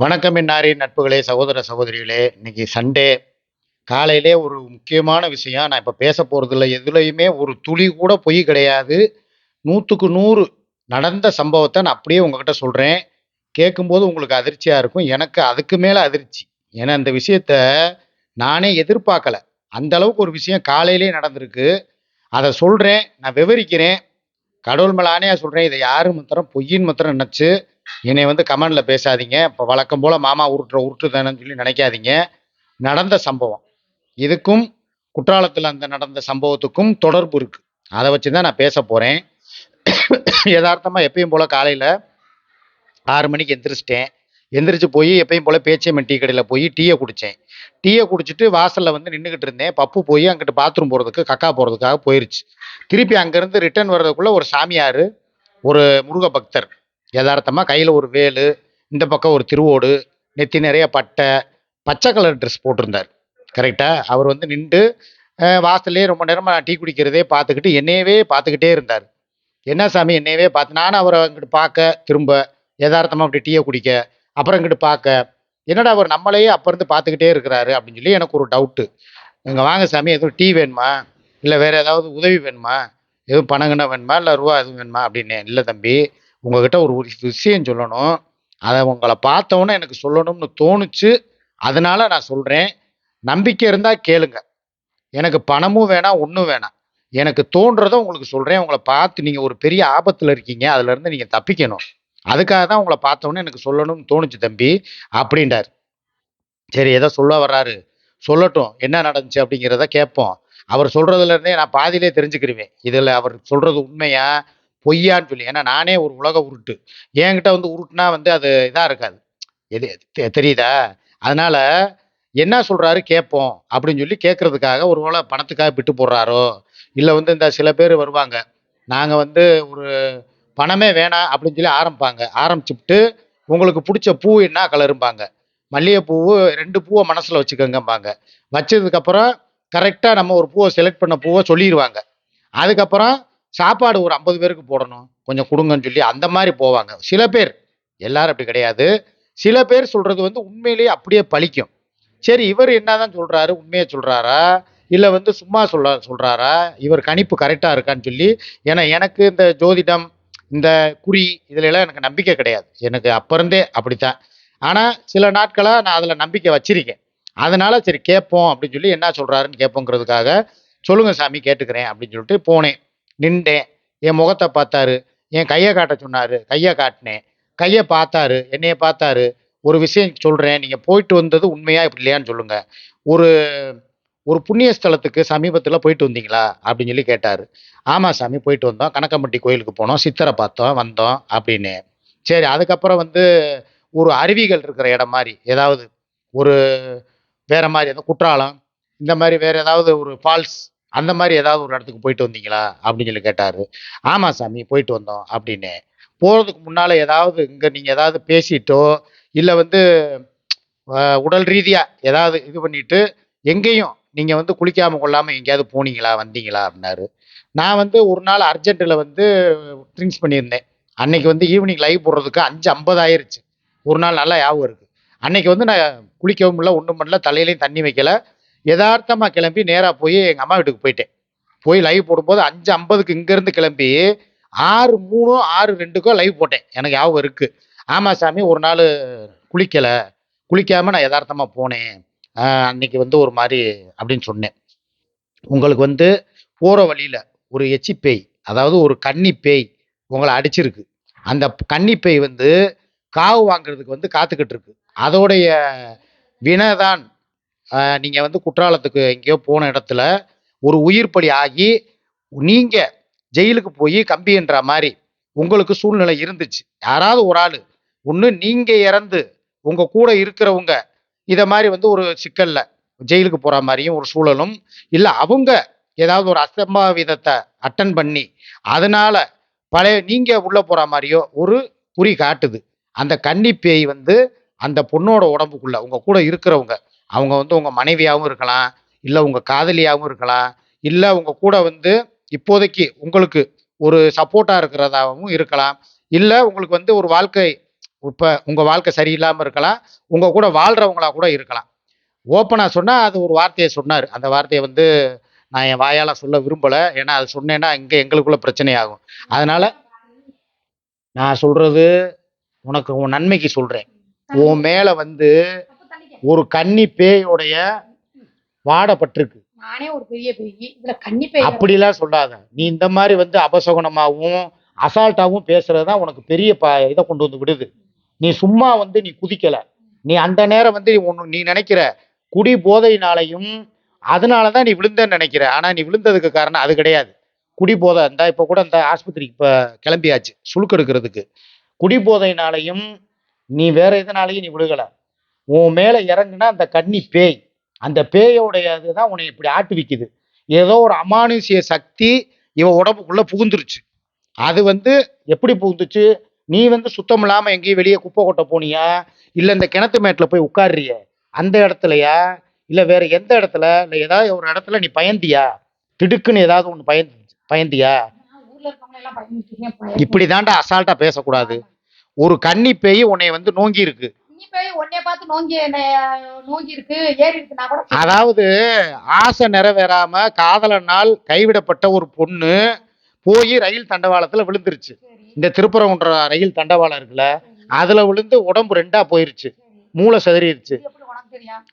வணக்கம் இன்னாரி நட்புகளே சகோதர சகோதரிகளே. இன்னைக்கு சண்டே. காலையிலே ஒரு முக்கியமான விஷயம். நான் இப்போ பேச போகிறதில்ல எதுலேயுமே ஒரு துளி கூட பொய் கிடையாது. நூற்றுக்கு நூறு நடந்த சம்பவத்தை நான் அப்படியே உங்ககிட்ட சொல்கிறேன் கேட்கும்போது உங்களுக்கு அதிர்ச்சியாக இருக்கும். எனக்கு அதுக்கு மேலே அதிர்ச்சி. ஏன்னா இந்த விஷயத்த நானே எதிர்பார்க்கல. அந்த அளவுக்கு ஒரு விஷயம் காலையிலே நடந்திருக்கு. அதை சொல்கிறேன் நான் விவரிக்கிறேன். கடவுள் மேலே ஆணையாக சொல்கிறேன் இதை யாரும் மாத்திரம் பொய்யின் மாத்திரம் நினச்சி என்னை வந்து கமெண்டில் பேசாதீங்க. இப்போ வழக்கம் போல் மாமா உருட்டுற உருட்டு தானேன்னு சொல்லி நினைக்காதீங்க. நடந்த சம்பவம். இதுக்கும் குற்றாலத்தில் அந்த நடந்த சம்பவத்துக்கும் தொடர்பு இருக்குது அதை வச்சு தான் நான் பேச போகிறேன் யதார்த்தமாக எப்பயும் போல் காலையில் ஆறு மணிக்கு எந்திரிச்சிட்டேன். எந்திரிச்சு போய் எப்பயும் போல் பேச்சியம்மன் டீ கடையில் போய் டீயை குடித்தேன் டீயை குடிச்சிட்டு வாசலில் வந்து நின்றுக்கிட்டு இருந்தேன். பப்பு போய் அங்கிட்டு பாத்ரூம் போகிறதுக்கு கக்கா போகிறதுக்காக போயிடுச்சு திருப்பி அங்கேருந்து ரிட்டர்ன் வர்றதுக்குள்ளே ஒரு சாமியார் ஒரு முருக பக்தர் யதார்த்தமாக கையில் ஒரு வேலு இந்த பக்கம் ஒரு திருவோடு நெத்தி நிறைய பட்டை பச்சை கலர் ட்ரெஸ் போட்டிருந்தார். கரெக்டாக அவர் வந்து நின்று வாசல்லே ரொம்ப நேரமாக டீ குடிக்கிறதே பார்த்துக்கிட்டு என்னையவே பார்த்துக்கிட்டே இருந்தார். என்ன சாமி என்னையவே பார்த்து நானும் அவரை அங்கிட்டு பார்க்க திரும்ப யதார்த்தமாக அப்படி டீயை குடிக்க அப்புறம் இங்கிட்டு பார்க்க என்னடா அவர் நம்மளையே அப்போருந்து பார்த்துக்கிட்டே இருக்கிறாரு? அப்படின்னு சொல்லி எனக்கு ஒரு டவுட்டு இங்கே வாங்க சாமி எதுவும் டீ வேணுமா? இல்லை வேறு ஏதாவது உதவி வேணுமா? எதுவும் பணங்கண்ணா வேணுமா? இல்லை ரூபா எதுவும் வேணுமா? அப்படின்னு இல்லை தம்பி உங்ககிட்ட ஒரு ஒரு விஷயம் சொல்லணும். அதை உங்களை பார்த்தவொன்னே எனக்கு சொல்லணும்னு தோணுச்சு. அதனால நான் சொல்கிறேன் நம்பிக்கை இருந்தால் கேளுங்க. எனக்கு பணமும் வேணாம் ஒன்றும் வேணாம். எனக்கு தோன்றதை உங்களுக்கு சொல்கிறேன் உங்களை பார்த்து நீங்கள் ஒரு பெரிய ஆபத்தில் இருக்கீங்க. அதுலேருந்து நீங்கள் தப்பிக்கணும். அதுக்காக தான் உங்களை பார்த்தோன்னே எனக்கு சொல்லணும்னு தோணுச்சு தம்பி. அப்படின்றார். சரி ஏதோ சொல்ல வர்றாரு. சொல்லட்டும். என்ன நடந்துச்சு அப்படிங்கிறத கேட்போம். அவர் சொல்கிறதுலேருந்தே நான் பாதியிலே தெரிஞ்சுக்கிருவேன். இதில் அவர் சொல்கிறது உண்மையா? பொய்யான்னு சொல்லி. ஏன்னா நானே ஒரு உலக உருட்டு. என்கிட்ட வந்து உருட்டுனா வந்து அது இதாக இருக்காது. எது தெ- தெரியுதா? அதனால என்ன சொல்கிறாரு கேட்போம் அப்படின்னு சொல்லி கேட்கறதுக்காக ஒரு வேளை பணத்துக்காக விட்டு போடுறாரோ? இல்லை வந்து இந்த சில பேர் வருவாங்க. நாங்கள் வந்து ஒரு பணமே வேணாம் அப்படின்னு சொல்லி ஆரம்பிப்பாங்க. ஆரம்பிச்சுட்டு உங்களுக்கு பிடிச்ச பூ என்ன கலரும்பாங்க. மல்லிகைப்பூவு ரெண்டு பூவை மனசில் வச்சுக்கோங்கம்பாங்க. வச்சதுக்கப்புறம் கரெக்டாக நம்ம ஒரு பூவை செலக்ட் பண்ண பூவை சொல்லிடுவாங்க அதுக்கப்புறம் சாப்பாடு ஒரு ஐம்பது பேருக்கு போடணும். கொஞ்சம் கொடுங்கன்னு சொல்லி அந்த மாதிரி போவாங்க. சில பேர். எல்லாரும் அப்படி கிடையாது. சில பேர் சொல்கிறது வந்து உண்மையிலேயே அப்படியே பழிக்கும். சரி இவர் என்னதான் சொல்கிறாரு உண்மையை சொல்கிறாரா இல்லை வந்து சும்மா சொல்ல சொல்கிறாரா இவர் கணிப்பு கரெக்டாக இருக்கான்னு சொல்லி ஏன்னா எனக்கு இந்த ஜோதிடம் இந்த குறி இதிலெல்லாம் எனக்கு நம்பிக்கை கிடையாது. எனக்கு அப்ப இருந்தே அப்படித்தான். ஆனால் சில நாட்களாக நான் அதில் நம்பிக்கை வச்சிருக்கேன். அதனால சரி கேட்போம் அப்படின்னு சொல்லி என்ன சொல்கிறாருன்னு கேட்போங்கிறதுக்காக சொல்லுங்கள் சாமி கேட்டுக்கிறேன் அப்படின்னு சொல்லிட்டு போனேன். நின்றேன். என் முகத்தை பார்த்தாரு. என் கையை காட்ட சொன்னாரு. கையை காட்டினேன். கையை பார்த்தாரு. என்னைய பார்த்தாரு. ஒரு விஷயம் சொல்கிறேன் நீங்கள் போயிட்டு வந்தது உண்மையாக இப்படி இல்லையான்னு சொல்லுங்கள் ஒரு ஒரு புண்ணிய ஸ்தலத்துக்கு சமீபத்தில் போயிட்டு வந்தீங்களா? அப்படின்னு சொல்லி கேட்டார். ஆமாம் சாமி போயிட்டு வந்தோம். கணக்கம்பட்டி கோயிலுக்கு போனோம். சித்தரை பார்த்தோம் வந்தோம் அப்படின்னு. சரி அதுக்கப்புறம் வந்து ஒரு அருவிகள் இருக்கிற இடம் மாதிரி. ஏதாவது ஒரு வேற மாதிரி ஏதோ குற்றாலம். இந்த மாதிரி வேற ஏதாவது ஒரு ஃபால்ஸ் அந்த மாதிரி ஏதாவது ஒரு இடத்துக்கு போயிட்டு வந்தீங்களா? அப்படின்னு சொல்லி கேட்டாரு. ஆமாம் சாமி போயிட்டு வந்தோம் அப்படின்னு. போகிறதுக்கு முன்னால் ஏதாவது இங்கே நீங்கள் ஏதாவது பேசிட்டோ இல்லை வந்து உடல் ரீதியாக ஏதாவது இது பண்ணிட்டு எங்கேயும் நீங்கள் வந்து குளிக்காமல் கொள்ளாமல் எங்கேயாவது போனீங்களா வந்தீங்களா அப்படின்னாரு. நான் வந்து ஒரு நாள் அர்ஜென்ட்டில் வந்து ட்ரிங்க்ஸ் பண்ணியிருந்தேன். அன்னைக்கு வந்து ஈவினிங் லைவ் போடுறதுக்கு அஞ்சு ஐம்பது ஆயிருச்சு. ஒரு நாள் நல்லா ஞாபகம் இருக்குது அன்னைக்கு வந்து நான் குளிக்கவும் இல்லை ஒன்றும் பண்ணல தலையிலையும் தண்ணி வைக்கல. யதார்த்தமாக கிளம்பி நேராக போய் எங்கள் அம்மா வீட்டுக்கு போயிட்டேன். போய் லைவ் போடும்போது அஞ்சு ஐம்பதுக்கு இங்கேருந்து கிளம்பி ஆறு மூணோ ஆறு ரெண்டுக்கோ லைவ் போட்டேன். எனக்கு ஞாபகம் இருக்குது ஆமாம் சாமி ஒரு நாள் குளிக்கலை. குளிக்காமல் நான் யதார்த்தமாக போனேன். அன்னைக்கு வந்து ஒரு மாதிரி அப்படின்னு சொன்னேன். உங்களுக்கு வந்து போகிற வழியில் ஒரு எச்சி பேய் அதாவது ஒரு கன்னி பேய் உங்களை அடிச்சிருக்கு. அந்த கன்னி பேய் வந்து காவு வாங்குறதுக்கு வந்து காத்துக்கிட்டு இருக்கு. அதோடைய வினைதான் நீங்கள் வந்து குற்றாலத்துக்கு எங்கேயோ போன இடத்துல ஒரு உயிர் பலி ஆகி நீங்கள் ஜெயிலுக்கு போய் கம்பின்ற மாதிரி உங்களுக்கு சூழ்நிலை இருந்துச்சு. யாராவது ஒரு ஆள். ஒன்று நீங்கள் இறந்து உங்கள் கூட இருக்கிறவங்க இதை மாதிரி வந்து ஒரு சிக்கலில் ஜெயிலுக்கு போகிற மாதிரியும் ஒரு சூழலும் இல்லை. அவங்க ஏதாவது ஒரு அசம்பாவிதத்தை அட்டன் பண்ணி அதனால் பழைய நீங்கள் உள்ளே போகிற மாதிரியோ ஒரு குறி காட்டுது. அந்த கன்னி பேய் வந்து அந்த பொண்ணோட உடம்புக்குள்ளே உங்கள் கூட இருக்கிறவங்க அவங்க வந்து உங்கள் மனைவியாகவும் இருக்கலாம் இல்லை உங்கள் காதலியாகவும் இருக்கலாம் இல்லை உங்கள் கூட வந்து இப்போதைக்கு உங்களுக்கு ஒரு சப்போர்ட்டாக இருக்கிறதாகவும் இருக்கலாம் இல்லை உங்களுக்கு வந்து ஒரு வாழ்க்கை இப்போ உங்கள் வாழ்க்கை சரியில்லாமல் இருக்கலாம் உங்கள் கூட வாழ்கிறவங்களா கூட இருக்கலாம். ஓப்பனாக சொன்னால் அது ஒரு வார்த்தையை சொன்னார். அந்த வார்த்தையை வந்து நான் என் வாயால் சொல்ல விரும்பலை. ஏன்னா அது சொன்னேன்னா இங்கே எங்களுக்குள்ள பிரச்சனை ஆகும். அதனால் நான் சொல்கிறது உனக்கு உன் நன்மைக்கு சொல்கிறேன் உன் மேலே வந்து ஒரு கன்னி பேயோடைய வாடப்பட்டிருக்கு. நானே ஒரு பெரிய பேய். இதுல கன்னி பேய் அப்படிலாம் சொல்லாத. நீ இந்த மாதிரி வந்து அபசகுனமாகவும் அசால்ட்டாகவும் பேசுறது தான் உனக்கு பெரிய ப இதை கொண்டு வந்து விடுது. நீ சும்மா வந்து நீ குதிக்கல. நீ அந்த நேரம் வந்து ஒன்று நீ நினைக்கிற குடி போதையினாலையும் அதனால தான் நீ விழுந்தன்னு நினைக்கிற. ஆனால் நீ விழுந்ததுக்கு காரணம் அது கிடையாது. குடி போதை இந்த இப்போ கூட இந்த ஆஸ்பத்திரிக்கு இப்போ கிளம்பியாச்சு சுழுக்கு எடுக்கிறதுக்கு. குடி போதையினாலையும் நீ வேற எதனாலையும் நீ விழுகலை. உன் மேலே இறங்குனா அந்த கன்னி பேய். அந்த பேயோடைய இதுதான் உன்னை இப்படி ஆட்டுவிக்குது ஏதோ ஒரு அமானுஷிய சக்தி இவன் உடம்புக்குள்ள புகுந்துருச்சு. அது வந்து எப்படி புகுந்துச்சு? நீ வந்து சுத்தம் இல்லாம எங்கேயும் வெளியே குப்பை கொட்ட போனியா? இல்லை இந்த கிணத்து மேட்ல போய் உட்காடுறிய அந்த இடத்துலயா? இல்லை வேற எந்த இடத்துல? இல்லை ஏதாவது ஒரு இடத்துல நீ பயந்தியா? திடுக்குன்னு ஏதாவது ஒன்று பயந்து பயந்தியா? இப்படி தாண்டா அசால்ட்டா பேசக்கூடாது. ஒரு கன்னி பேய் உன்னை வந்து நோங்கி இருக்கு அதாவது ஆசை நிறைவேறாம காதலனால் கைவிடப்பட்ட ஒரு பொண்ணு போய் ரயில் தண்டவாளத்துல விழுந்துருச்சு. இந்த திருப்பரங்குன்ற ரயில் தண்டவாளம் இருக்குல்ல அதுல விழுந்து உடம்பு ரெண்டா போயிருச்சு. மூளை சிதறிடுச்சு.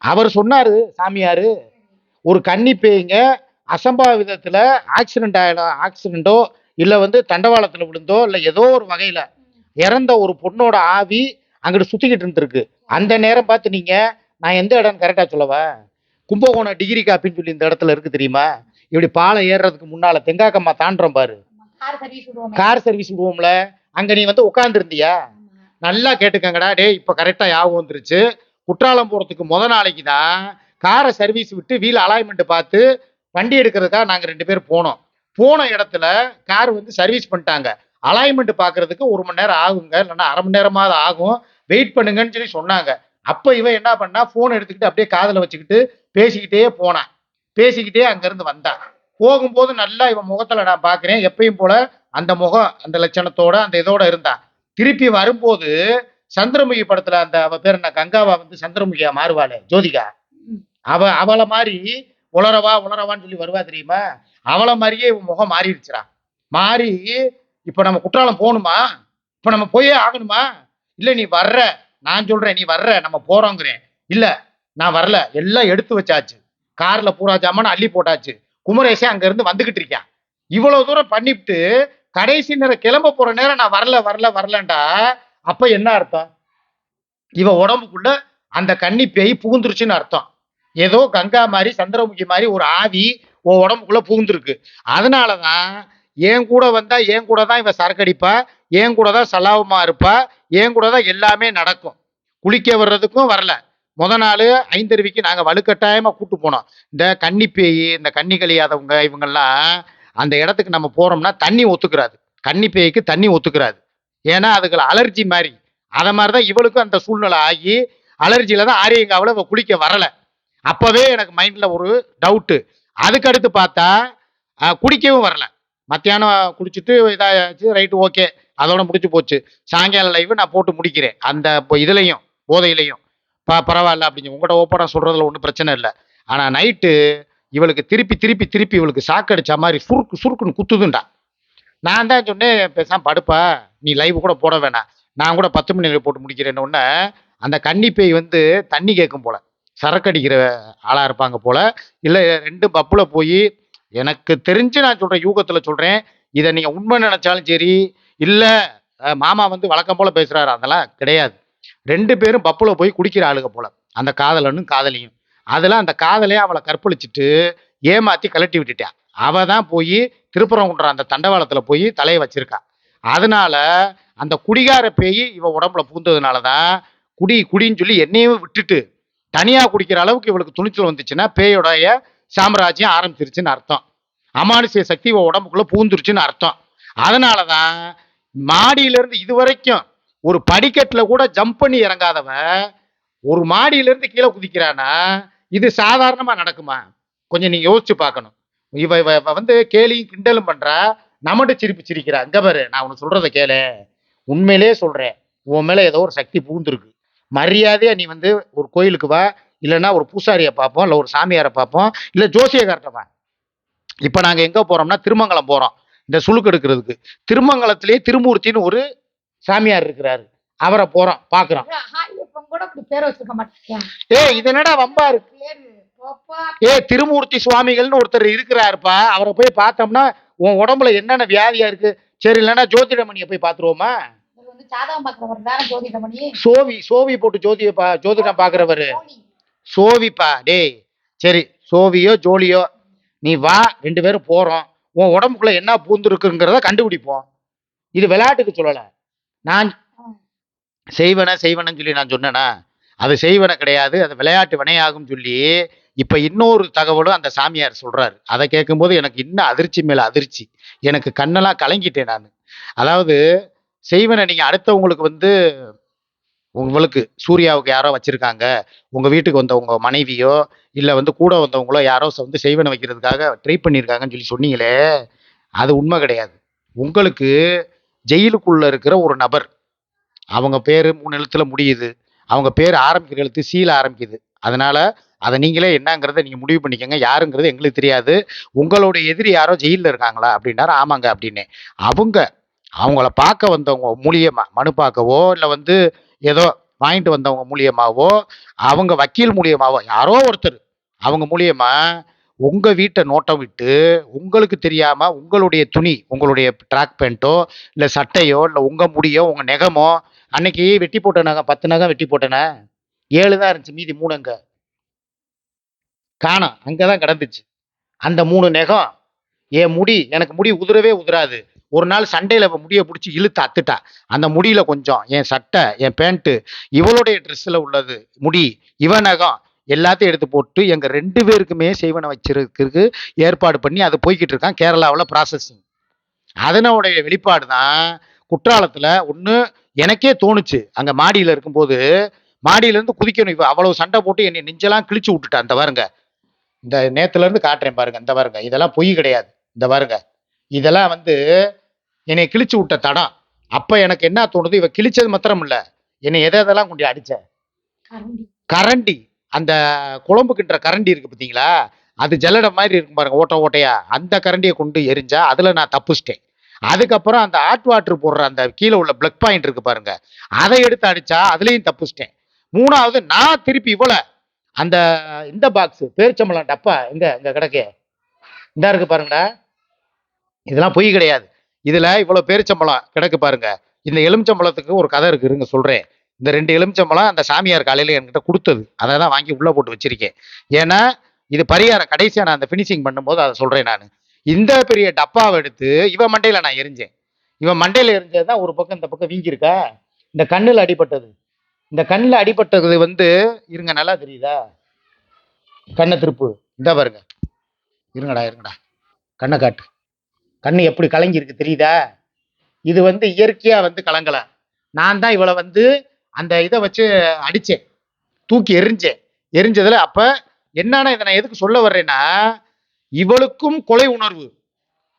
அவர் சொன்னாரு சாமியாரு ஒரு கன்னி பேய்ங்க அசம்பாவிதத்துல ஆக்சிடென்ட் ஆயிடும் ஆக்சிடென்ட்டோ இல்ல வந்து தண்டவாளத்துல விழுந்தோ இல்ல ஏதோ ஒரு வகையில இறந்த ஒரு பொண்ணோட ஆவி அங்கிட்டு சுத்திக்கிட்டு இருந்திருக்கு. அந்த நேரம் பார்த்து நீங்க நான் எந்த இடம்னு கரெக்டா சொல்லவா? கும்பகோணம் டிகிரி காப்பின்னு சொல்லி இந்த இடத்துல இருக்கு தெரியுமா? இப்படி பாலம் ஏறுறதுக்கு முன்னால தெங்காக்கம்மா தாண்டுறோம் பாரு. கார் சர்வீஸ் விடுவோம்ல. அங்க நீ வந்து உட்காந்துருந்தியா. நல்லா கேட்டுக்கங்கடா. டேய் இப்போ கரெக்டாக ஞாபகம் வந்துருச்சு. குற்றாலம் போகிறதுக்கு முத நாளைக்கு தான் காரை சர்வீஸ் விட்டு வீல் அலாய்மெண்ட் பார்த்து வண்டி எடுக்கிறதுக்காக நாங்கள் ரெண்டு பேரும் போனோம். போன இடத்துல கார் வந்து சர்வீஸ் பண்ணிட்டாங்க. அலாய்மெண்ட் பார்க்கறதுக்கு ஒரு மணி நேரம் ஆகுங்க. இல்லைன்னா அரை மணி நேரமாவது ஆகும். வெயிட் பண்ணுங்கன்னு சொல்லி சொன்னாங்க. அப்போ இவன் என்ன பண்ணா ஃபோன் எடுத்துக்கிட்டு அப்படியே காதில் வச்சுக்கிட்டு பேசிக்கிட்டே போனான் பேசிக்கிட்டே அங்கேருந்து வந்தான் போகும்போது நல்லா இவன் முகத்துல நான் பார்க்குறேன் எப்பயும் போல அந்த முகம் அந்த லட்சணத்தோட அந்த இதோட இருந்தான் திருப்பி வரும்போது சந்திரமுகி படத்துல அந்த அவ பேர் என்ன? கங்காவா வந்து சந்திரமுகியா மாறுவாளே ஜோதிகா. அவ அவளை மாதிரி உளரவா உளரவான்னு சொல்லி வருவா தெரியுமா? அவளை மாதிரியே இவன் முகம் மாறிடுச்சுடா. மாறி இப்ப நம்ம குற்றாலம் போகணுமா? இப்ப நம்ம போயே ஆகணுமா? இல்ல நீ வர்ற. நான் சொல்றேன் நீ வர்ற. நம்ம போறோங்கிறேன். இல்ல நான் வரல. எல்லாம் எடுத்து வச்சாச்சு. கார்ல பூரா ஜாமான் அள்ளி போட்டாச்சு. குமரேசே அங்க இருந்து வந்துகிட்டு இருக்கான் இவ்வளவு தூரம் பண்ணிவிட்டு கடைசி நேரம் கிளம்ப போற நேரம் நான் வரல வரல வரலண்டா அப்ப என்ன அர்த்தம்? இவ உடம்புக்குள்ள அந்த கன்னி பேய் புகுந்துருச்சுன்னு அர்த்தம். ஏதோ கங்கா மாதிரி சந்திரமுகி மாதிரி ஒரு ஆவி உன் உடம்புக்குள்ள புகுந்துருக்கு. அதனாலதான் என் கூட வந்தா என் கூட தான் இவ சரக்கடிப்பா. என் கூட தான் சலாபமா இருப்பா என் கூட தான் எல்லாமே நடக்கும். குளிக்க வர்றதுக்கும் வரல. முத நாள் ஐந்தருவிக்கு நாங்கள் வலுக்கட்டாயமாக கூட்டு போனோம். இந்த கன்னி பேய் இந்த கன்னி கழியாதவங்க இவங்கெல்லாம் அந்த இடத்துக்கு நம்ம போகிறோம்னா தண்ணி ஒத்துக்கிறாது. கன்னி பேய்க்கு தண்ணி ஒத்துக்கிறாது. ஏன்னா அதுக்கு அலர்ஜி மாதிரி. அதை மாதிரி தான் இவளுக்கும் அந்த சூழ்நிலை ஆகி அலர்ஜியில் தான் ஆரியங்காவில் இவ குளிக்க வரல. அப்போவே எனக்கு மைண்டில் ஒரு டவுட்டு அதுக்கடுத்து பார்த்தா குடிக்கவும் வரல. மத்தியானம் குடிச்சிட்டு இதாச்சு ரைட்டு ஓகே அதோட முடிச்சு போச்சு. சாயங்காலம் லைவ் நான் போட்டு முடிக்கிறேன். அந்த இப்போ இதுலையும் போதையிலையும். ப பரவாயில்ல அப்படின்னு உங்கள்கிட்ட ஓப்பனாக சொல்கிறதுல ஒன்றும் பிரச்சனை இல்லை. ஆனால் நைட்டு இவளுக்கு திருப்பி திருப்பி திருப்பி இவளுக்கு சாக்கடிச்ச மாதிரி சுருக்கு சுருக்குன்னு குத்துதுண்டா. நான் தான் சொன்னேன் பேசாம படுப்பா. நீ லைவ் கூட போட வேணாம். நான் கூட பத்து மணி live போட்டு முடிக்கிறேன்னு ஒன்று அந்த கன்னி பேய் வந்து தண்ணி கேட்கும் போல. சரக்கு அடிக்கிற ஆளாக இருப்பாங்க போல. இல்லை ரெண்டு பப்புல போய் எனக்கு தெரிஞ்சு நான் சொல்கிறேன் யூகத்தில் சொல்கிறேன் இதை நீங்கள் உண்மை நினச்சாலும் சரி இல்லை மாமா வந்து வழக்கம் போல பேசுகிறாரு அதெல்லாம் கிடையாது. ரெண்டு பேரும் பப்புல போய் குடிக்கிற ஆளுங்க போல. அந்த காதலனும் காதலியும். அதில் அந்த காதலையும் அவளை கற்பழிச்சிட்டு ஏமாற்றி கழட்டி விட்டுட்டான் அவள் தான் போய் திருப்பரங்குன்ற அந்த தண்டவாளத்தில் போய் தலையை வச்சிருக்கா. அதனால அந்த குடிகார பேய் இவ உடம்புல பூந்ததுனால தான் குடி குடின்னு சொல்லி என்னையும் விட்டுட்டு தனியாக குடிக்கிற அளவுக்கு இவளுக்கு துணிச்சல் வந்துச்சுன்னா பேயோடைய சாம்ராஜ்யம் ஆரம்பிச்சிருச்சுன்னு அர்த்தம். அமானுஷ்ய சக்தி இவ உடம்புக்குள்ளே பூந்துருச்சுன்னு அர்த்தம். அதனால தான் மாடியில இருந்து இது வரைக்கும் ஒரு படிக்கட்டுல கூட ஜம்ப் பண்ணி இறங்காதவன் ஒரு மாடியிலிருந்து கீழே குதிக்கிறானா? இது சாதாரணமா நடக்குமா? கொஞ்சம் நீங்க யோசிச்சு பார்க்கணும். இவ இவ வந்து கேலியும் கிண்டலும் பண்றா. நம்மகிட்ட சிரிப்பு சிரிக்கிறா. அங்க பாரு நான் உனக்கு சொல்கிறத கேளு. உண்மையிலே சொல்றேன். உன் மேல ஏதோ ஒரு சக்தி பூந்துருக்கு மரியாதையா நீ வந்து ஒரு கோயிலுக்கு வா. இல்லைன்னா ஒரு பூசாரியை பார்ப்போம். இல்லை ஒரு சாமியாரை பார்ப்போம். இல்லை ஜோசியக்கார்ட்ட வா. இப்போ நாங்கள் எங்கே போகிறோம்னா திருமங்கலம் போகிறோம் இந்த சுழுக்கு எடுக்கிறதுக்கு. திருமங்கலத்திலேயே திருமூர்த்தின்னு ஒரு சாமியார் இருக்கிறாரு. அவரை வச்சிருக்க மாட்டேங்க ஏ இது என்னடா வம்பா இருக்கு? ஏ திருமூர்த்தி சுவாமிகள்னு ஒருத்தர் இருக்கிறாருப்பா. அவரை போய் பார்த்தோம்னா உன் உடம்புல என்னென்ன வியாதியா இருக்கு? சரி இல்லைன்னா ஜோதிடமணியை போய் பார்த்துருவோமா? பாக்குறவர் சோவி சோவி போட்டு ஜோதிய ஜோதிடம் பார்க்குறவரு சோனி. சோவிப்பா டேய். சரி சோவியோ ஜோலியோ நீ வா ரெண்டு பேரும் போறோம். உன் உடம்புக்குள்ள என்ன பூந்துருக்குங்கிறத கண்டுபிடிப்போம். இது விளையாட்டுக்கு சொல்லலை. நான் செய்வன செய்வனன்னு சொல்லி நான் சொன்னேனா? அது செய்வன கிடையாது அது விளையாட்டு வினையாகும் சொல்லி இப்ப இன்னொரு தகவலும் அந்த சாமியார் சொல்றாரு. அதை கேட்கும்போது எனக்கு இன்னும் அதிர்ச்சி மேல அதிர்ச்சி. எனக்கு கண்ணெல்லாம் கலங்கிட்டேன் நான். அதாவது செய்வனை நீங்க அடுத்தவங்களுக்கு வந்து உங்களுக்கு சூர்யாவுக்கு யாரோ வச்சிருக்காங்க. உங்க வீட்டுக்கு வந்த உங்க மனைவியோ இல்ல வந்து கூட வந்தவங்களோ யாரோ வந்து செய்வனை வைக்கிறதுக்காக ட்ரை பண்ணியிருக்காங்கன்னு சொல்லி சொன்னீங்களே அது உண்மை கிடையாது. உங்களுக்கு ஜெயிலுக்குள்ள இருக்கிற ஒரு நபர் அவங்க பேர் மூணு எழுத்துல முடியுது அவங்க பேர் ஆரம்பிக்கிற எழுத்து சீல ஆரம்பிக்குது. அதனால அதை நீங்களே என்னங்கிறத நீங்க முடிவு பண்ணிக்கோங்க. யாருங்கிறது எங்களுக்கு தெரியாது. உங்களுடைய எதிரி யாரோ ஜெயிலில் இருக்காங்களா அப்படின்னாரு ஆமாங்க அப்படின்னு. அவங்க அவங்கள பார்க்க வந்தவங்க மூலியமா மனு பார்க்கவோ இல்லை வந்து ஏதோ வாங்கிட்டு வந்தவங்க மூலியமாவோ அவங்க வக்கீல் மூலியமாவோ யாரோ ஒருத்தர் அவங்க மூலியமாக உங்கள் வீட்டை நோட்டம் விட்டு உங்களுக்கு தெரியாமல் உங்களுடைய துணி உங்களுடைய ட்ராக் பேண்ட்டோ இல்லை சட்டையோ இல்லை உங்கள் முடியோ உங்கள் நெகமோ அன்னைக்கு வெட்டி போட்ட நகம் பத்து நகம் வெட்டி போட்டேனே. ஏழு தான் இருந்துச்சு மீதி மூணு அங்கே. காணும் அங்கே தான் கிடந்துச்சு. அந்த மூணு நெகம் என் முடி எனக்கு முடி உதிரவே உதிராது. ஒரு நாள் சண்டையில் இப்போ முடியை பிடிச்சி இழுத்து அத்துட்டா. அந்த முடியில் கொஞ்சம் என் சட்டை என் பேண்ட்டு இவளுடைய ட்ரெஸ்ஸில் உள்ளது முடி இவ நகம் எல்லாத்தையும் எடுத்து போட்டு எங்க ரெண்டு பேருக்குமே செய்வனை வச்சிருக்கிறதுக்கு ஏற்பாடு பண்ணி அது போய்கிட்டு இருக்கான் கேரளாவில் ப்ராசஸிங் அதனுடைய வெளிப்பாடு தான் குற்றாலத்தில் ஒன்று எனக்கே தோணுச்சு. அங்கே மாடியில் இருக்கும்போது மாடியிலேருந்து குதிக்கணும். இப்போ அவ்வளவு சண்டை போட்டு என்னை நெஞ்செல்லாம் கிழிச்சு விட்டுட்டேன் அந்த பாருங்க. இந்த நேத்துல இருந்து காட்டுறேன் பாருங்க. இந்த பாருங்க. இதெல்லாம் பொய் கிடையாது. இந்த பாருங்க. இதெல்லாம் வந்து என்னை கிழிச்சு விட்ட தடம். அப்ப எனக்கு என்ன தோணுது? இவ கிழிச்சது மாத்திரம் இல்ல என்னை எதை எதெல்லாம் கொண்டு அடிச்ச? கரண்டி. கரண்டி. அந்த குழம்பு கிண்டுற கரண்டி இருக்கு பார்த்தீங்களா? அது ஜல்லடை மாதிரி இருக்கும் பாருங்க ஓட்ட ஓட்டையா. அந்த கரண்டியை கொண்டு எரிஞ்சா அதில் நான் தப்பிச்சிட்டேன். அதுக்கப்புறம் அந்த ஹாட் வாட்டர் போடுற அந்த கீழே உள்ள பிளக் பாயிண்ட் இருக்கு பாருங்க அதை எடுத்து அடிச்சா அதுலேயும் தப்பிச்சிட்டேன். மூணாவது நான் திருப்பி இவ்வளோ அந்த இந்த பாக்ஸ் பேரிச்சம்பளம் டப்பா எங்க இங்க கிடக்கு? இந்த இருக்கு பாருங்கடா. இதெல்லாம் பொய் கிடையாது. இதுல இவ்வளவு பேரிச்சம்பளம் கிடக்கு பாருங்க. இந்த எலுமிச்சம்பழத்துக்கு ஒரு கதை இருக்கு இருங்க சொல்றேன். இந்த ரெண்டு எலுமிச்சம்பழம் அந்த சாமியார் காலையில் என்கிட்ட கொடுத்தது. அதை தான் வாங்கி உள்ளே போட்டு வச்சிருக்கேன். ஏன்னா இது பரிகாரம் கடைசியாக நான் அந்த ஃபினிஷிங் பண்ணும்போது அதை சொல்கிறேன் நான். இந்த பெரிய டப்பாவை எடுத்து இவன் மண்டையில் நான் எரிஞ்சேன். இவன் மண்டையில் எரிஞ்சது தான் ஒரு பக்கம் இந்த பக்கம் வீங்கியிருக்கா? இந்த கண்ணில் அடிபட்டது. இந்த கண்ணில் அடிபட்டது வந்து இருங்க நல்லா தெரியுதா? கண்ணை திருப்பு. இந்த பாருங்க. இருங்கடா இருங்கடா. கண்ணை காட்டு. கண்ணு எப்படி கலங்கி இருக்கு தெரியுதா? இது வந்து இயற்கையாக வந்து கலங்கலை. நான் தான் இவளை வந்து அந்த இதை வச்சு அடித்தேன். தூக்கி எரிஞ்சேன் எரிஞ்சதில் அப்போ என்னன்னா இதை நான் எதுக்கு சொல்ல வர்றேன்னா இவளுக்கும் கொலை உணர்வு.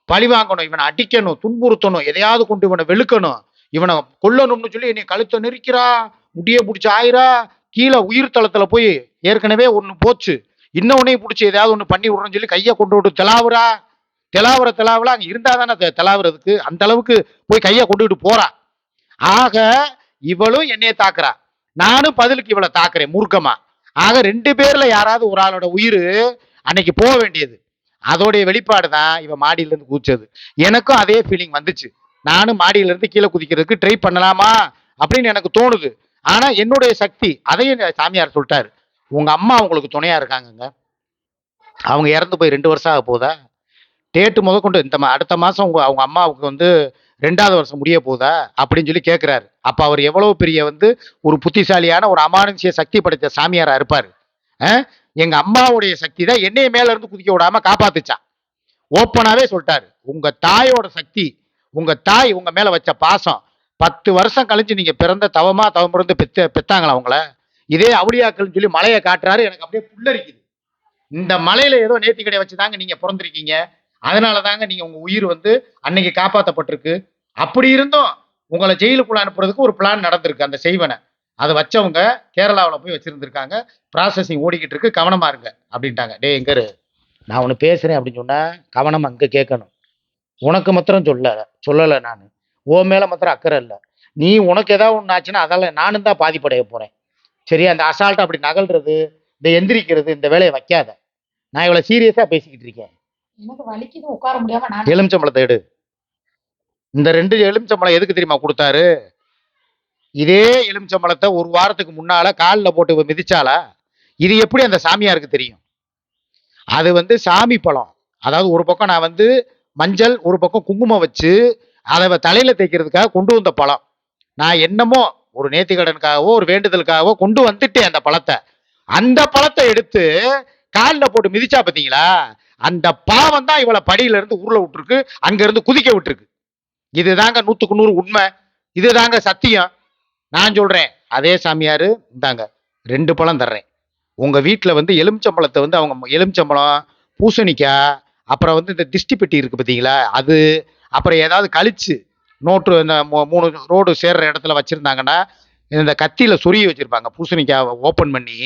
பழி வாங்கணும் இவனை அடிக்கணும் துன்புறுத்தணும் எதையாவது கொண்டு இவனை வெளுக்கணும். இவனை கொல்லணும்னு சொல்லி என்னை கழுத்தை நெரிக்கிறா முடிய பிடிச்சி ஆயிரா கீழே உயிர் தளத்தில் போய் ஏற்கனவே ஒன்று போச்சு. இன்னொன்னையும் பிடிச்சி எதையாவது ஒன்று பண்ணி விடுறோன்னு சொல்லி கையை கொண்டு விட்டு தெலாவுறா. தெலாவுற தெலாவுல அங்கே இருந்தால் தானே தெலாவுறதுக்கு. அந்த அளவுக்கு போய் கையை கொண்டுகிட்டு போறா. ஆக இவளும் என்னைய தாக்குறா. நானும் பதிலுக்கு இவளை தாக்குறேன் மூர்க்கமா. ஆக ரெண்டு பேர்ல யாராவது ஒரு ஆளோட உயிர் அன்னைக்கு போக வேண்டியது. அதோடைய வெளிப்பாடு தான் இவ மாடியில இருந்து குதிச்சது. எனக்கும் அதே ஃபீலிங் வந்துச்சு. நானும் மாடியில இருந்து கீழே குதிக்கிறதுக்கு ட்ரை பண்ணலாமா அப்படின்னு எனக்கு தோணுது. ஆனா என்னுடைய சக்தி அதையும் சாமியார் சொல்லிட்டாரு. உங்க அம்மா உங்களுக்கு துணையா இருக்காங்கங்க. அவங்க இறந்து போய் ரெண்டு வருஷம் ஆக போதா? டேட்டு முதற்கொண்டு இந்த அடுத்த மாசம் உங்க அவங்க அம்மாவுக்கு வந்து ரெண்டாவது வருஷம் முடிய போதா? அப்படின்னு சொல்லி கேட்குறாரு அப்போ அவர் எவ்வளோ பெரிய வந்து ஒரு புத்திசாலியான ஒரு அமானுஷிய சக்தி படைத்த சாமியாராக இருப்பார்? எங்கள் அம்மாவுடைய சக்தி தான் என்னைய மேலேருந்து குதிக்க விடாமல் காப்பாத்துச்சான் ஓப்பனாகவே சொல்லிட்டாரு. உங்கள் தாயோட சக்தி உங்கள் தாய் உங்கள் மேலே வச்ச பாசம் பத்து வருஷம் கழிச்சு நீங்கள் பிறந்த தவமாக தவம் பிறந்து பெத்த பெத்தாங்களா அவங்கள இதே அவுடியாக்கள்னு சொல்லி மலையை காட்டுறாரு. எனக்கு அப்படியே புல்லரிக்குது. இந்த மலையில ஏதோ நேர்த்தி கடை வச்சுதாங்க நீங்க பிறந்திருக்கீங்க. அதனால தாங்க நீங்க உங்க உயிர் வந்து அன்னைக்கு காப்பாற்றப்பட்டிருக்கு அப்படி இருந்தும் உங்களை ஜெயிலுக்குள்ள அனுப்புறதுக்கு ஒரு பிளான் நடந்திருக்கு அந்த செய்வனை. அதை வச்சவங்க கேரளாவில் போய் வச்சிருந்திருக்காங்க. ப்ராசஸிங் ஓடிக்கிட்டு இருக்கு. கவனமா இருங்க அப்படின்ட்டாங்க. டேய் எங்க நான் ஒன்று பேசுறேன் அப்படின்னு சொன்னா கவனம் அங்கே கேட்கணும். உனக்கு மாத்திரம் சொல்லலை சொல்லலை நான். ஓ மேலே மாத்திரம் அக்கறை இல்லை. நீ உனக்கு ஏதாவது ஒன்று ஆச்சுன்னா அதால நானும் தான் பாதிப்படைய போகிறேன் சரியா அந்த அசால்ட்டை அப்படி நகல்றது இந்த எந்திரிக்கிறது இந்த வேலையை வைக்காத. நான் இவ்வளோ சீரியஸாக பேசிக்கிட்டு இருக்கேன். எனக்கு வலிக்குது உட்கார முடியாம நான் எலுமிச்சம்பழத்தை எடு. இந்த ரெண்டு எலுமிச்சம்பழம் எதுக்கு தெரியுமா கொடுத்தாரு? இதே எலுமிச்சம்பழத்தை ஒரு வாரத்துக்கு முன்னால காலில் போட்டு மிதிச்சால இது எப்படி அந்த சாமியாருக்கு தெரியும்? அது வந்து சாமி பழம். அதாவது ஒரு பக்கம் நான் வந்து மஞ்சள் ஒரு பக்கம் குங்குமம் வச்சு அதை தலையில தேய்க்கிறதுக்காக கொண்டு வந்த பழம். நான் என்னமோ ஒரு நேர்த்திக்கடனுக்காகவோ ஒரு வேண்டுதலுக்காகவோ கொண்டு வந்துட்டேன் அந்த பழத்தை. அந்த பழத்தை எடுத்து காலில் போட்டு மிதிச்சா பார்த்தீங்களா அந்த பாவம் தான் இவளை படியில இருந்து ஊர்ல விட்டுருக்கு அங்க இருந்து குதிக்க விட்டுருக்கு. இதுதாங்க நூத்துக்கு நூறு உண்மை. இதுதாங்க சத்தியம். நான் சொல்றேன் அதே சாமியார் இந்தாங்க ரெண்டு பழம் தர்றேன். உங்கள் வீட்டில் வந்து எலுமிச்சம்பழத்தை வந்து அவங்க எலுமிச்சம்பழம் பூசணிக்காய் அப்புறம் வந்து இந்த திஷ்டி பெட்டி இருக்குது பார்த்தீங்களா அது அப்புறம் ஏதாவது கழிச்சு நோட்டு இந்த மூணு ரோடு சேர்ற இடத்துல வச்சுருந்தாங்கன்னா இந்த கத்தியில் சொருகி வச்சுருப்பாங்க பூசணிக்காய் ஓப்பன் பண்ணி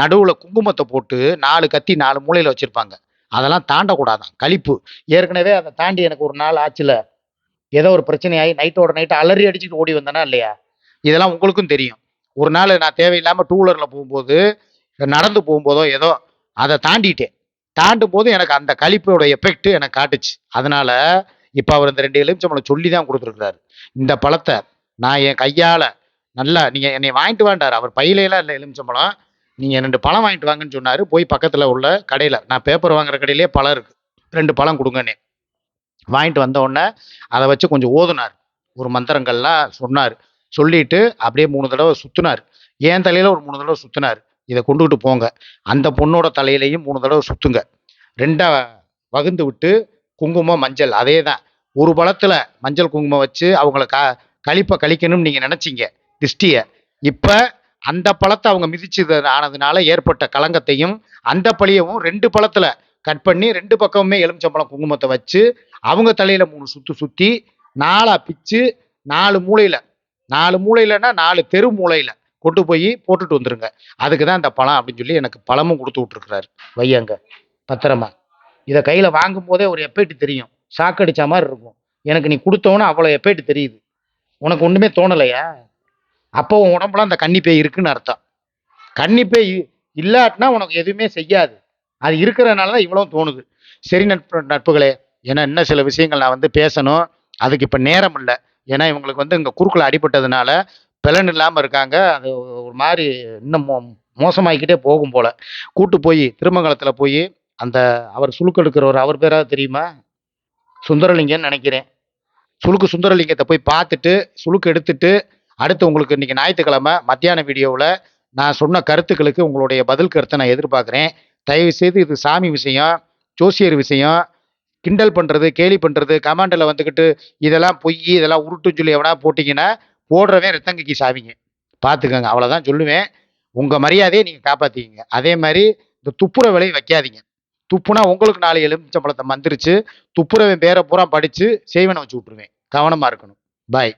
நடுவில் குங்குமத்தை போட்டு நாலு கத்தி நாலு மூலையில் வச்சுருப்பாங்க. அதெல்லாம் தாண்டக்கூடாதான். கழிப்பு ஏற்கனவே அதை தாண்டி எனக்கு ஒரு நாள் ஆச்சுல. ஏதோ ஒரு பிரச்சனையாகி நைட்டோட நைட்டு அலறி அடிச்சுட்டு ஓடி வந்தேனா இல்லையா? இதெல்லாம் உங்களுக்கும் தெரியும். ஒரு நாள் நான் தேவையில்லாமல் டூ வீலரில் போகும்போது நடந்து போகும்போதோ ஏதோ அதை தாண்டிட்டேன். தாண்டும் போது எனக்கு அந்த கழிப்போட எஃபெக்ட் எனக்கு காட்டுச்சு. அதனால இப்போ அவர் இந்த ரெண்டு எலுமிச்சம்பழம் சொல்லி தான் கொடுத்துருக்குறாரு. இந்த பழத்தை நான் என் கையால் நல்லா நீங்கள் என்னை வாங்கிட்டு வேண்டார். அவர் பையிலெல்லாம் இல்லை எலுமிச்சம்பழம் நீங்கள் ரெண்டு பழம் வாங்கிட்டு வாங்கன்னு சொன்னார். போய் பக்கத்தில் உள்ள கடையில். நான் பேப்பர் வாங்குற கடையிலே பழம் இருக்குது ரெண்டு பழம் கொடுங்கண்ணே வாங்கிட்டு வந்த உடனே அதை வச்சு கொஞ்சம் ஓதுனார். ஒரு மந்திரங்கள்லாம் சொன்னார். சொல்லிட்டு அப்படியே மூணு தடவை சுற்றினார் என் தலையில் ஒரு மூணு தடவை சுற்றினார் இதை கொண்டுகிட்டு போங்க. அந்த பொண்ணோட தலையிலையும் மூணு தடவை சுற்றுங்க ரெண்டை வகுந்து விட்டு குங்குமம் மஞ்சள் அதே தான் ஒரு பழத்தில் மஞ்சள் குங்குமம் வச்சு அவங்கள க கழிப்பை கழிக்கணும்னு நீங்கள் நினச்சிங்க. திருஷ்டியை இப்போ அந்த பழத்தை அவங்க மிதிச்சது ஆனதுனால ஏற்பட்ட களங்கத்தையும் அந்த பழியவும் ரெண்டு பழத்தில் கட் பண்ணி ரெண்டு பக்கமுமே எலுமிச்சம்பழம் குங்குமத்தை வச்சு அவங்க தலையில் மூணு சுத்து சுற்றி நாலா பிச்சு நாலு மூலையில் நாலு மூளையிலன்னா நாலு தெரு மூலையில் கொண்டு போய் போட்டுட்டு வந்துருங்க. அதுக்கு தான் இந்த பழம் அப்படின்னு சொல்லி எனக்கு பழமும் கொடுத்து விட்ருக்குறாரு வையங்க பத்திரமா. இதை கையில் வாங்கும் போதே ஒரு எப்பேட்டு தெரியும். சாக்கடிச்ச மாதிரி இருக்கும். எனக்கு நீ கொடுத்தவொன்னே அவ்வளோ எப்பேட்டு தெரியுது. உனக்கு ஒன்றுமே தோணலையா? அப்போ உன் உடம்புல அந்த கன்னிப்பே இருக்குன்னு அர்த்தம். கன்னிப்பே இ- இல்லாட்டினா உனக்கு எதுவுமே செய்யாது. அது இருக்கிறதுனால தான் இவ்வளோ தோணுது. சரி நட்பு நட்புகளே ஏன்னா இன்னும் சில விஷயங்கள் நான் வந்து பேசணும். அதுக்கு இப்போ நேரம் இல்லை. ஏன்னா இவங்களுக்கு வந்து இங்கே குறுக்கில் அடிபட்டதுனால பலன் இல்லாமல் இருக்காங்க. அது ஒரு மாதிரி இன்னும் மோ மோசமாகிக்கிட்டே போகும் போல். கூட்டு போய் திருமங்கலத்தில் போய் அந்த அவர் சுழுக்கு எடுக்கிறவர் அவர் பேராவது தெரியுமா? சுந்தரலிங்கன்னு நினைக்கிறேன். சுழுக்கு சுந்தரலிங்கத்தை போய் பார்த்துட்டு சுழுக்கு எடுத்துட்டு அடுத்து உங்களுக்கு இன்னைக்கு ஞாயிற்றுக்கிழமை மத்தியான வீடியோவில் நான் சொன்ன கருத்துக்களுக்கு உங்களுடைய பதில் கருத்தை நான் எதிர்பார்க்குறேன். தயவு செய்து இது சாமி விஷயம் ஜோசியர் விஷயம் கிண்டல் பண்ணுறது கேலி பண்ணுறது கமாண்டில் வந்துக்கிட்டு இதெல்லாம் பொய் இதெல்லாம் உருட்டுன்னு சொல்லி எவனா போட்டிங்கன்னா போடுறவன் ரத்தங்கிக்கு சாவிங்க. பார்த்துக்கோங்க அவ்வளோதான் சொல்லுவேன். உங்கள் மரியாதையை நீங்கள் காப்பாற்றிக்கிங்க அதே மாதிரி இந்த துப்புர விலையை வைக்காதீங்க. துப்புனா உங்களுக்கு நாலு எலுமிச்சம்பழத்தை மந்திரிச்சு துப்புரவன் பேரை பூரா படித்து செய்வனை வச்சு விட்ருவேன் கவனமாக இருக்கணும். பாய்.